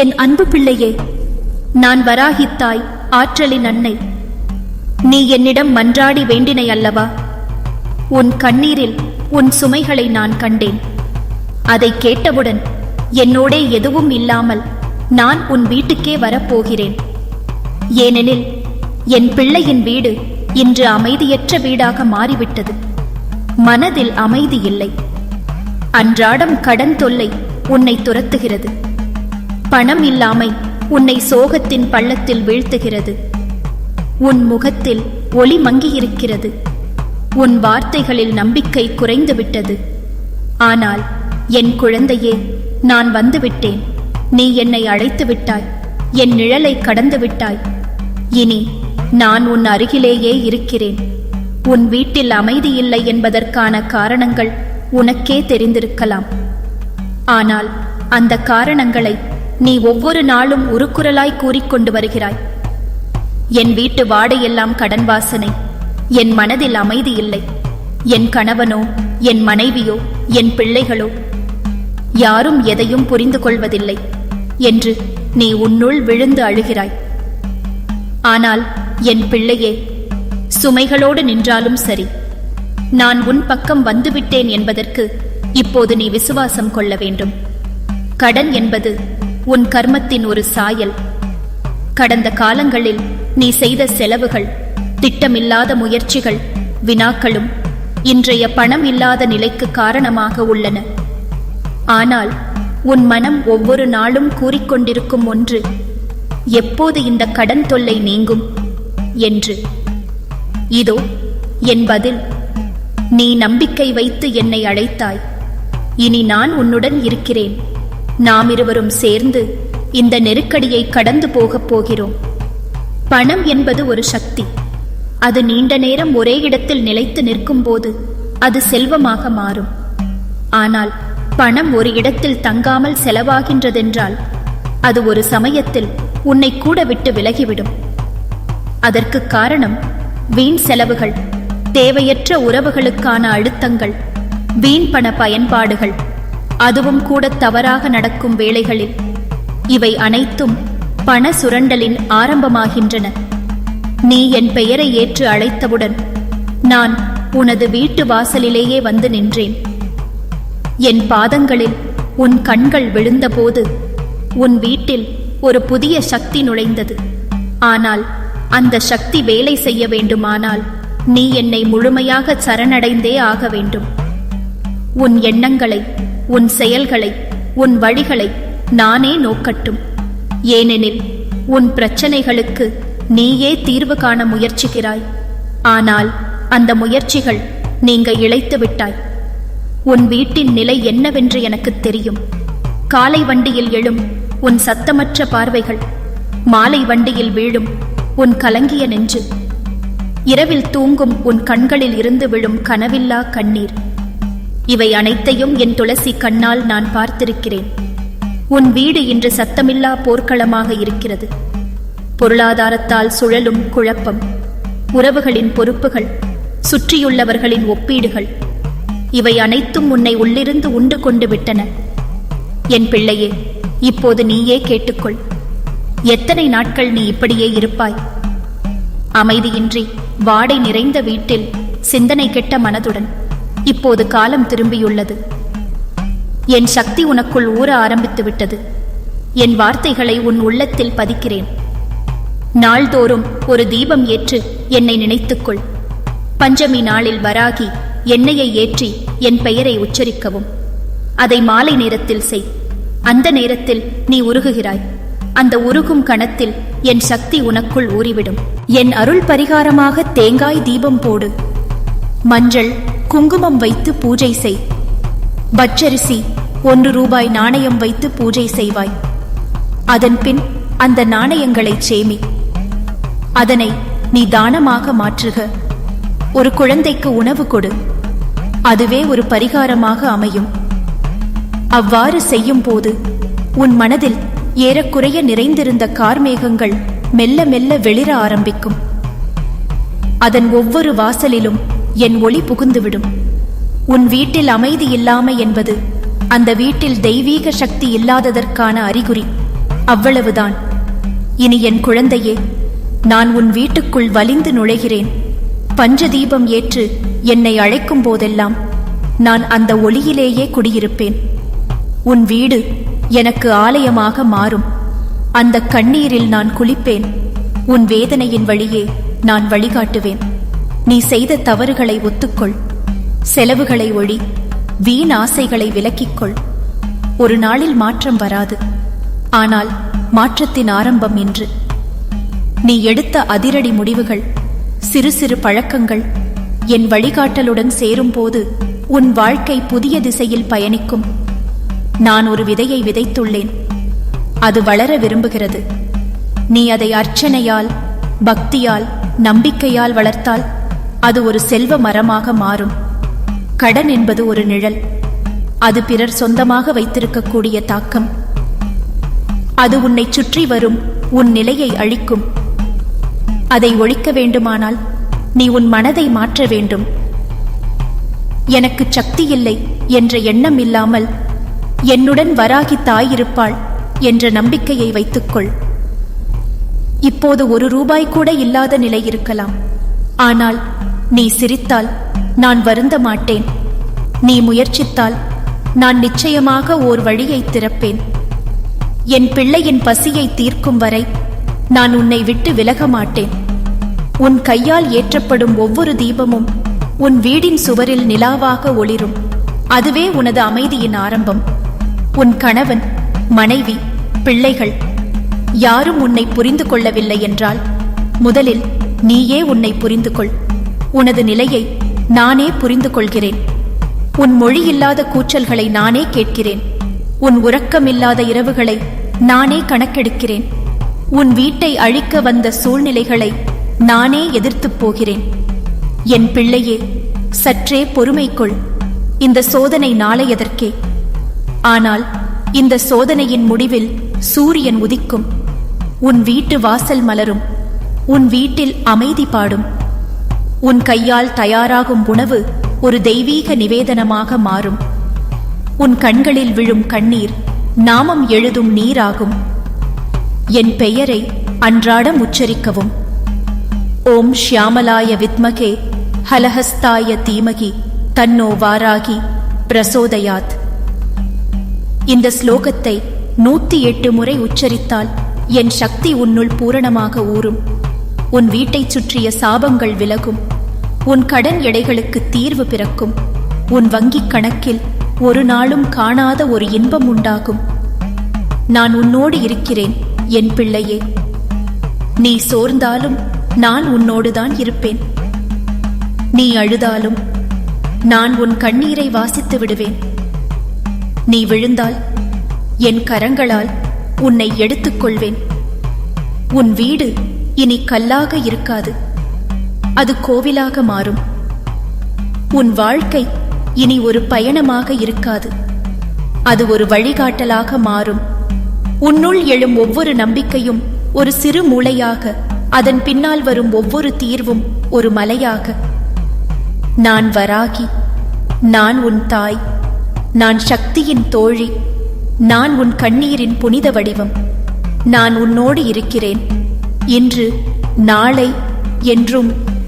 என் அன்பு பிள்ளையே நான் வராகித்தாய் ஆற்றலின் அன்னை. நீ என்னிடம் மன்றாடி வேண்டினை அல்லவா? உன் கண்ணீரில் உன் சுமைகளை நான் கண்டேன். அதை கேட்டவுடன் என்னோடே எதுவும் இல்லாமல் நான் உன் வீட்டுக்கே வரப்போகிறேன். ஏனெனில் என் பிள்ளையின் வீடு இன்று அமைதியற்ற வீடாக மாறிவிட்டது. மனதில் அமைதி இல்லை. அன்றாடம் கடன் தொல்லை உன்னை துரத்துகிறது. பணம் இல்லாமை உன்னை சோகத்தின் பள்ளத்தில் வீழ்த்துகிறது. உன் முகத்தில் ஒளி மங்கியிருக்கிறது. உன் வார்த்தைகளில் நம்பிக்கை குறைந்துவிட்டது. ஆனால் என் குழந்தையே நான் வந்துவிட்டேன். நீ என்னை அழைத்து விட்டாய் என் நிழலை கடந்து விட்டாய் இனி நான் உன் அருகிலேயே இருக்கிறேன். உன் வீட்டில் அமைதி இல்லை என்பதற்கான காரணங்கள் உனக்கே தெரிந்திருக்கலாம். ஆனால் அந்த காரணங்களை நீ ஒவ்வொரு நாளும் உருக்குரலாய் கூறிக்கொண்டு வருகிறாய். என் வீட்டு வாடையெல்லாம் கடன் வாசனை. என் மனதில் அமைதி இல்லை. என் கணவனோ என் மனைவியோ என் பிள்ளைகளோ யாரும் எதையும் புரிந்து கொள்வதில்லை என்று நீ உன்னுள் விழுந்து அழுகிறாய். ஆனால் என் பிள்ளையே சுமைகளோடு நின்றாலும் சரி. நான் உன் பக்கம் வந்துவிட்டேன் என்பதற்கு இப்போது நீ விசுவாசம் கொள்ள வேண்டும். கடன் என்பது உன் கர்மத்தின் ஒரு சாயல். கடந்த காலங்களில் நீ செய்த செலவுகள் திட்டமில்லாத முயற்சிகள் வினாக்களும் இன்றைய பணம் இல்லாத நிலைக்கு காரணமாக உள்ளன. ஆனால் உன் மனம் ஒவ்வொரு நாளும் கூறிக்கொண்டிருக்கும் ஒன்று எப்போது இந்த கடன் தொல்லை நீங்கும்? என்று. இதோ என் பதில். நீ நம்பிக்கை வைத்து என்னை அழைத்தாய். இனி நான் உன்னுடன் இருக்கிறேன். நாம் இருவரும் சேர்ந்து இந்த நெருக்கடியை கடந்து போகப் போகிறோம். பணம் என்பது ஒரு சக்தி. அது நீண்ட நேரம் ஒரே இடத்தில் நிலைத்து நிற்கும்போது அது செல்வமாக மாறும். ஆனால் பணம் ஒரு இடத்தில் தங்காமல் செலவாகின்றதென்றால் அது ஒரு சமயத்தில் உன்னை கூட விட்டு விலகிவிடும். அதற்கு காரணம் வீண் செலவுகள் தேவையற்ற உறவுகளுக்கான அழுத்தங்கள் வீண் பண பயன்பாடுகள். அதுவும் கூட தவறாக நடக்கும் வேளைகளில். இவை அனைத்தும் பண சுரண்டலின் ஆரம்பமாகின்றன. நீ என் பெயரை ஏற்று அழைத்தவுடன் நான் உனது வீட்டு வாசலிலேயே வந்து நின்றேன். என் பாதங்களில் உன் கண்கள் விழுந்தபோது உன் வீட்டில் ஒரு புதிய சக்தி நுழைந்தது. ஆனால் அந்த சக்தி வேலை செய்ய வேண்டுமானால் நீ என்னை முழுமையாக சரணடைந்தே ஆக வேண்டும். உன் எண்ணங்களை உன் செயல்களை உன் வழிகளை நானே நோக்கட்டும். ஏனெனில் உன் பிரச்சனைகளுக்கு நீயே தீர்வு காண முயற்சிக்கிறாய். ஆனால் அந்த முயற்சிகள் நீங்க இழைத்து விட்டாய். உன் வீட்டின் நிலை என்னவென்று எனக்கு தெரியும். காலை வண்டியில் எழும் உன் சத்தமற்ற பார்வைகள் மாலை வண்டியில் வீழும் உன் கலங்கிய நெஞ்சு. இரவில் தூங்கும் உன் கண்களில் இருந்து விழும் கனவில்லா கண்ணீர். இவை அனைத்தையும் என் துளசி கண்ணால் நான் பார்த்திருக்கிறேன். உன் வீடு இன்று சத்தமில்லா போர்க்களமாக இருக்கிறது. பொருளாதாரத்தால் சுழலும் குழப்பம் உறவுகளின் பொறுப்புகள் சுற்றியுள்ளவர்களின் ஒப்பீடுகள் இவை அனைத்தும் உன்னை உள்ளிருந்து உண்டு கொண்டு விட்டன. என் பிள்ளையே இப்போது நீயே கேட்டுக்கொள். எத்தனை நாட்கள் நீ இப்படியே இருப்பாய்? அமைதியின்றி வாடை நிறைந்த வீட்டில் சிந்தனை கெட்ட மனதுடன் இப்போது காலம் திரும்பியுள்ளது. என் சக்தி உனக்குள் ஊற ஆரம்பித்து விட்டது. என் வார்த்தைகளை உன் உள்ளத்தில் பதிக்கிறேன். நாள்தோறும் ஒரு தீபம் ஏற்று என்னை நினைத்துக்கொள். பஞ்சமி நாளில் வராகி எண்ணெயை ஏற்றி என் பெயரை உச்சரிக்கவும். அதை மாலை நேரத்தில் செய். அந்த நேரத்தில் நீ உருகுகிறாய். அந்த உருகும் கணத்தில் என் சக்தி உனக்குள் ஊறிவிடும். என் அருள் பரிகாரமாக தேங்காய் தீபம் போடு. மஞ்சள் குங்குமம் வைத்து பூஜை செய். பச்சரிசி ஒன்று ரூபாய் நாணயம் வைத்து பூஜை செய்வாய். அதன் பின் அந்த நாணயங்களை சேமி. அதனை நீ தானமாக மாற்றுக. ஒரு குழந்தைக்கு உணவு கொடு. அதுவே ஒரு பரிகாரமாக அமையும். அவ்வாறு செய்யும் போது உன் மனதில் ஏறக்குறைய நிறைந்திருந்த கார்மேகங்கள் மெல்ல மெல்ல வெளிர ஆரம்பிக்கும். அதன் ஒவ்வொரு வாசலிலும் என் ஒளி புகுந்துவிடும். உன் வீட்டில் அமைதி இல்லாமை என்பது அந்த வீட்டில் தெய்வீக சக்தி இல்லாததற்கான அறிகுறி. அவ்வளவுதான். இனி என் குழந்தையே நான் உன் வீட்டுக்குள் வலிந்து நுழைகிறேன். பஞ்சதீபம் ஏற்று என்னை அழைக்கும் போதெல்லாம் நான் அந்த ஒளியிலேயே குடியிருப்பேன். உன் வீடு எனக்கு ஆலயமாக மாறும். அந்த கண்ணீரில் நான் குளிப்பேன். உன் வேதனையின் வழியே நான் வழிகாட்டுவேன். நீ செய்த தவறுகளை ஒத்துக்கொள். செலவுகளை ஒழி வீண் ஆசைகளை விலக்கிக்கொள். ஒரு நாளில் மாற்றம் வராது. ஆனால் மாற்றத்தின் ஆரம்பம் இன்று. நீ எடுத்த அதிரடி முடிவுகள் சிறு சிறு பழக்கங்கள் என் வழிகாட்டலுடன் சேரும்போது உன் வாழ்க்கை புதிய திசையில் பயணிக்கும். நான் ஒரு விதையை விதைத்துள்ளேன். அது வளர விரும்புகிறது. நீ அதை அர்ச்சனையால் பக்தியால் நம்பிக்கையால் வளர்த்தால் அது ஒரு செல்வ மரமாக மாறும். கடன் என்பது ஒரு நிழல். அது பிறர் சொந்தமாக வைத்திருக்கக்கூடிய தாக்கம். அது உன்னை சுற்றி வரும் உன் நிலையை அழிக்கும். அதை ஒழிக்க வேண்டுமானால் நீ உன் மனதை மாற்ற வேண்டும். எனக்கு சக்தி இல்லை என்ற எண்ணம் இல்லாமல் என்னுடன் வராகி தாயிருப்பாள் என்ற நம்பிக்கையை வைத்துக்கொள். இப்போது ஒரு ரூபாய் கூட இல்லாத நிலை இருக்கலாம். ஆனால் நீ சிரித்தால் நான் வருந்த மாட்டேன். நீ முயற்சித்தால் நான் நிச்சயமாக ஓர் வழியை திறப்பேன். என் பிள்ளையின் பசியை தீர்க்கும் வரை நான் உன்னை விட்டு விலக மாட்டேன். உன் கையால் ஏற்றப்படும் ஒவ்வொரு தீபமும் உன் வீடின் சுவரில் நிலாவாக ஒளிரும். அதுவே உனது அமைதியின் ஆரம்பம். உன் கணவன் மனைவி பிள்ளைகள் யாரும் உன்னை புரிந்து கொள்ளவில்லை என்றால் முதலில் நீயே உன்னை புரிந்து கொள் உனது நிலையை நானே புரிந்து கொள்கிறேன் உன் மொழியில்லாத கூச்சல்களை நானே கேட்கிறேன். உன் உறக்கமில்லாத இரவுகளை நானே கணக்கெடுக்கிறேன். உன் வீட்டை அழிக்க வந்த சூழ்நிலைகளை நானே எதிர்த்துப் போகிறேன். என் பிள்ளையே சற்றே பொறுமை கொள் இந்த சோதனை நாளையதற்கே ஆனால் இந்த சோதனையின் முடிவில் சூரியன் உதிக்கும். உன் வீட்டு வாசல் மலரும். உன் வீட்டில் அமைதி பாடும். உன் கையால் தயாராகும் உணவு ஒரு தெய்வீக நிவேதனமாக மாறும். உன் கண்களில் விழும் கண்ணீர் நாமம் எழுதும் நீராகும். என் பெயரை அன்றாடம் உச்சரிக்கவும். ஓம் ஷியாமலாய வித்மகே ஹலஹஸ்தாய தீமகி தன்னோ வாராகி பிரசோதயாத். இந்த ஸ்லோகத்தை நூத்தி எட்டு முறை உச்சரித்தால் என் சக்தி உன்னுள் பூரணமாக ஊறும். உன் வீட்டைச் சுற்றிய சாபங்கள் விலகும். உன் கடன் எடைகளுக்கு தீர்வு பிறக்கும். உன் வங்கிக் கணக்கில் ஒரு நாளும் காணாத ஒரு இன்பம் உண்டாகும். நான் உன்னோடு இருக்கிறேன் என் பிள்ளையே. நீ சோர்ந்தாலும் நான் உன்னோடுதான் இருப்பேன். நீ அழுதாலும் நான் உன் கண்ணீரை வாசித்து விடுவேன். நீ விழுந்தால் என் கரங்களால் உன்னை எடுத்துக்கொள்வேன் உன் வீடு இனி கல்லாக இருக்காது. அது கோவிலாக மாறும். உன் வாழ்க்கை இனி ஒரு பயணமாக இருக்காது. அது ஒரு வழிகாட்டலாக மாறும். உன்னுள் எழும் ஒவ்வொரு நம்பிக்கையும் ஒரு சிறு மூளையாக அதன் பின்னால் வரும் ஒவ்வொரு தீர்வும் ஒரு மலையாக. நான் வராகி நான் உன் தாய் நான் சக்தியின் தோழி நான் உன் கண்ணீரின் புனித வடிவம் நான் உன்னோடு இருக்கிறேன். இன்று நாளை என்றும்